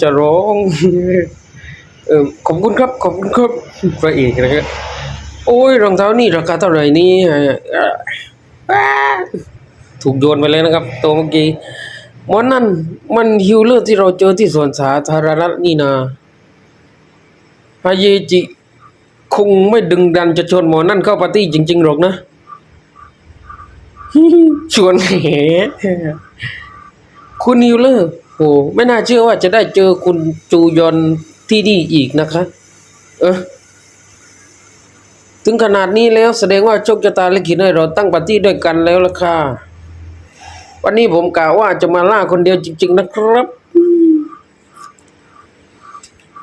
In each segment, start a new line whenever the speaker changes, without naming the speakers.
จะร้อง เออขอบคุณครับ ขอบคุณครับพระเอกนะครับโอ้ยรองเท้านี่ราคาเท่าไหร่นี่ถูกโยนไปเลยนะครับ ตัวเมื่อกี้มอนั่นมันฮิวเลอร์ที่เราเจอที่สวนสาธารณะนี่นาฮาเยจิคงไม่ดึงดันจะชวนหมอนั่นเข้าปาร์ตี้จริง ๆ หรอกนะ ชวนแห คุณฮิวเลอร์โอ้ไม่น่าเชื่อว่าจะได้เจอคุณจูยอนที่นี่อีกนะคะ เออถึงขนาดนี้แล้วแสดงว่าโชคชะตาลิขิตให้เราตั้งปาร์ตี้ด้วยกันแล้วล่ะค่ะ วันนี้ผมกล่าวว่าจะมาล่าคนเดียวจริง ๆ นะครับ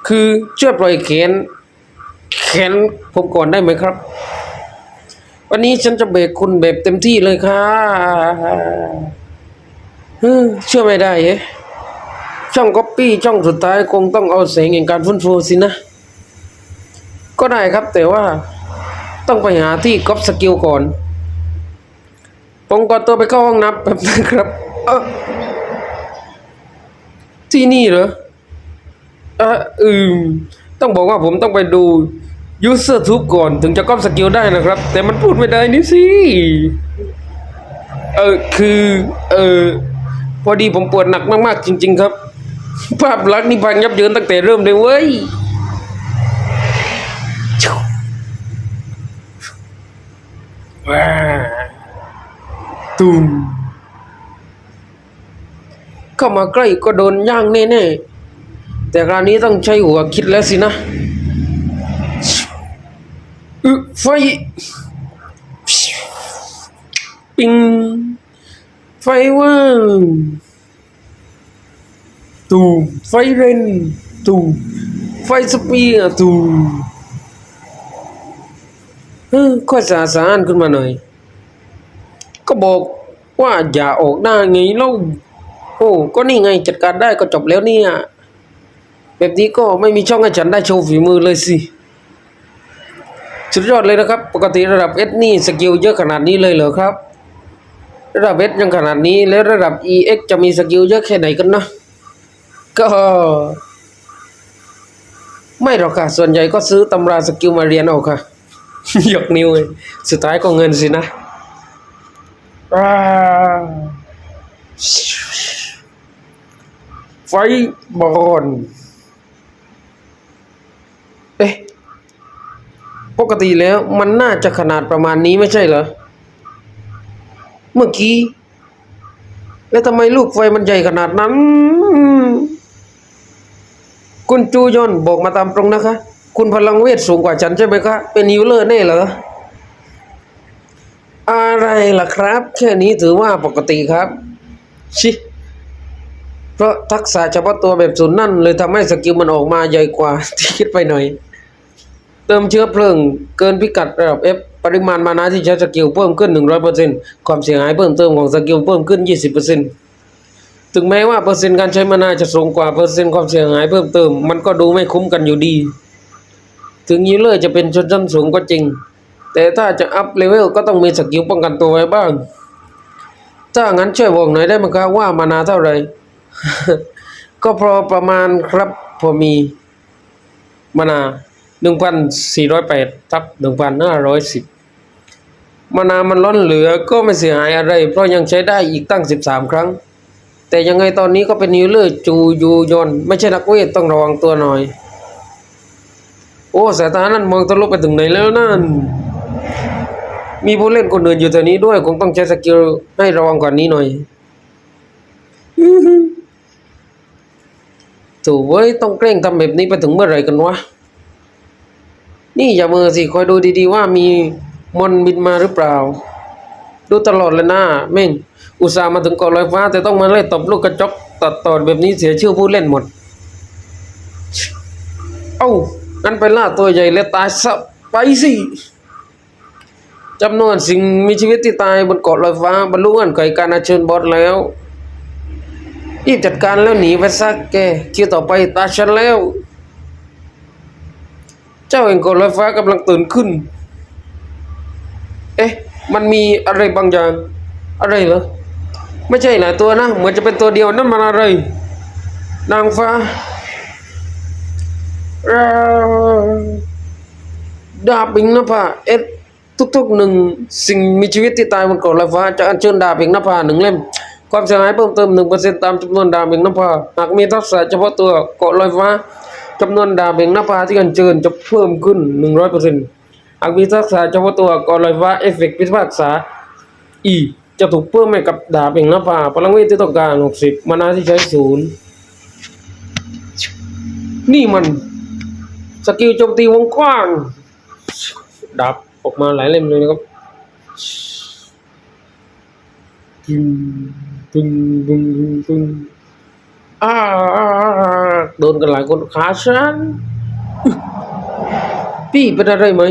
คือช่วยปล่อยแขนแขนผมก่อนได้ไหมครับ วันนี้ฉันจะเบรกคุณแบบเต็มที่เลยค่ะ เชื่อไม่ได้เฮ้ช่องก๊อปปี้ช่องสุดท้ายคงต้องเอาเสียงแห่งการฟื้นฟูสินะ ก็ได้ครับแต่ว่าต้องไปหาที่ก๊อปสกิลก่อนผมก็ตัวไปเข้าห้องน้ำแบบนะครับเออที่นี่เหรอเอออืม ต้องบอกว่าผมต้องไปดู user tube ก่อนถึงจะก๊อปสกิลได้นะครับ แต่มันพูดไม่ได้นี่สิ เออคือ เออ พอดีผมปวดหนักมากๆ จริง ๆ ครับ ภาพลักษณ์นี่พังยับเยินตั้งแต่เริ่มเลยเว้ยว้าตูมเข้ามาใกล้ก็โดนย่างแน่ๆ แต่คราวนี้ต้องใช้หัวคิดแล้วสินะอึไฟ ปิง ไฟว่างตูมไฟเรนตูมไฟสเปียร์ตูมเออค่อยสาสารขึ้นมาหน่อย ก็บอกว่าอย่าออกหน้าไงเล่าโอ้ก็นี่ไงจัดการได้ก็จบแล้วเนี่ยแบบนี้ก็ไม่มีช่องให้ฉันได้โชว์ฝีมือเลยสิ สุดยอดเลยนะครับ ปกติระดับเอสนี่สกิลเยอะขนาดนี้เลยเหรอครับ ระดับเอสยังขนาดนี้ แล้วระดับ EX จะมีสกิลเยอะแค่ไหนกันนะก็ ไม่หรอกค่ะ ส่วนใหญ่ก็ซื้อตำราสกิลมาเรียนเอาค่ะ ยกนิ้วเลยสุดท้ายก็เงินสินะอ่าไฟบอลเอ๊ะ ปกติแล้วมันน่าจะขนาดประมาณนี้ไม่ใช่เหรอ เมื่อกี้ แล้วทำไมลูกไฟมันใหญ่ขนาดนั้น คุณจูยอนบอกมาตามตรงนะคะ คุณพลังเวทสูงกว่าฉันใช่ไหมคะ เป็นยูเลอร์แน่เหรอ อะไรล่ะครับ แค่นี้ถือว่าปกติครับ ชิ เพราะทักษะเฉพาะตัวแบบศูนย์นั่น เลยทำให้สกิลมันออกมาใหญ่กว่าที่คิดไปหน่อย เติมเชื้อเพลิง เกินพิกัดระดับ F ปริมาณมานาที่ใช้สกิลเพิ่มขึ้น 100%ความเสียหายเพิ่มเติมของสกิลเพิ่มขึ้น 20%ถึงแม้ว่าเปอร์เซ็นต์การใช้มานาจะสูงกว่าเปอร์เซ็นต์ความเสียหายเพิ่มเติม มันก็ดูไม่คุ้มกันอยู่ดี ถึงยูเลอร์จะเป็นชนชั้นสูงก็จริง แต่ถ้าจะอัพเลเวลก็ต้องมีสกิลป้องกันตัวไว้บ้าง ถ้างั้นช่วยบอกหน่อยได้ไหมครับว่ามานาเท่าไหร่ก็พอประมาณครับพอมีมานา หนึ่งพันสี่ร้อยแปดทับหนึ่งพันห้าร้อยสิบมานามันล้นเหลือก็ไม่เสียหายอะไร เพราะยังใช้ได้อีกตั้งสิบสามครั้ง แต่ยังไงตอนนี้ก็เป็นนิวเลอร์จูยูยอนไม่ใช่นักเวทต้องระวังตัวหน่อย โอ้สายตานั่นมองทะลุไปถึงไหนแล้วนั่น มีผู้เล่นคนอื่นอยู่แถวนี้ด้วย คงต้องใช้สกิลให้ระวังกว่านี้หน่อยถูกเว้ยต้องเกร่งทำแบบนี้ไปถึงเมื่อไหร่กันวะ นี่อย่ามือสิคอยดูดีๆว่ามีมอนบินมาหรือเปล่า ดูตลอดเลยนะแม่ง อุตส่าห์มาถึงเกาะลอยฟ้า แต่ต้องมาไล่นตบลูกกระจกตัดตอดแบบนี้เสียชื่อผู้เล่นหมด เอ้างั้นไปล่าตัวใหญ่และตายซะไปสิจำนวนสิ่งมีชีวิตที่ตายบนเกาะลอยฟ้า บรรลุเงื่อนไขการอัญเชิญบอสแล้วรีบจัดการแล้วหนีไปซะแกคิวต่อไปตาฉันแล้ว เจ้าเองกดลอยฟ้ากำลังตื่นขึ้น เอ๊ะ มันมีอะไรบางอย่าง อะไรเหรอ ไม่ใช่หลายตัวนะ เหมือนจะเป็นตัวเดียวนั่นมันอะไร นางฟ้าดาบอิงนภาเอ็ดทุกๆหนึ่งสิ่งมีชีวิตที่ตายบนเกาะลอยฟ้าจะอัญเชิญดาบอิงนภาหนึ่งเล่ม ความเสียหายเพิ่มเติมหนึ่งเปอร์เซ็นตามจำนวนดาบอิงนภาหากมีทักษะเฉพาะตัวเกาะลอยฟ้า จำนวนดาบอิงนภาที่อัญเชิญจะเพิ่มขึ้นหนึ่งร้อยเปอร์เซ็นต์หากมีทักษะเฉพาะตัวกาะลอยฟ้าเอฟเฟกต์พิพากษาอีจะถูกเพิ่มให้กับดาบเองนะป่าพลังเวทที่ต้องการหกสิบมานาที่ใช้ศูนย์นี่มัน สกิลโจมตีวงกว้าง ดาบออกมาหลายเล่มเลยนะครับปึ้งปึ้งปึ้งปึ้งปึ้ง อ้าโดนกันหลายคนขาฉันพี่เป็นอะไรไหม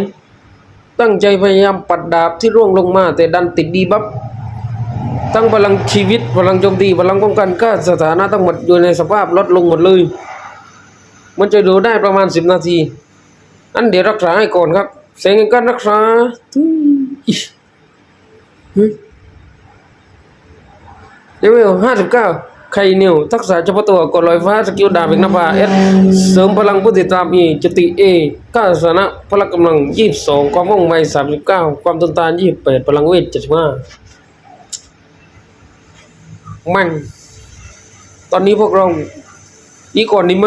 ตั้งใจพยายามปัดดาบที่ร่วงลงมา แต่ดันติดดีบัฟตั้งพลังชีวิตพลังโจมตีพลังป้องกันก็สถานะทั้งหมดอยู่ในสภาพลดลงหมดเลย มันจะดูได้ประมาณสิบนาที อันเดี๋ยวรักษาให้ก่อนครับ เสียงการรักษาทุยฮะเลเวลห้าสิบเก้า ไคนิวทักษะเฉพาะตัวกดลอยฟ้าสกิลดาบิกนภาเอสเสริมพลังผู้ติดตามอีจติเอก้าสนะพลังกำลังยี่สิบสองความว่องไวสามสิบเก้าความต้นทานยี่สิบแปดพลังเวทเจ็ดสิบห้ามัน ตอนนี้พวกเราดีก่อนดีไหม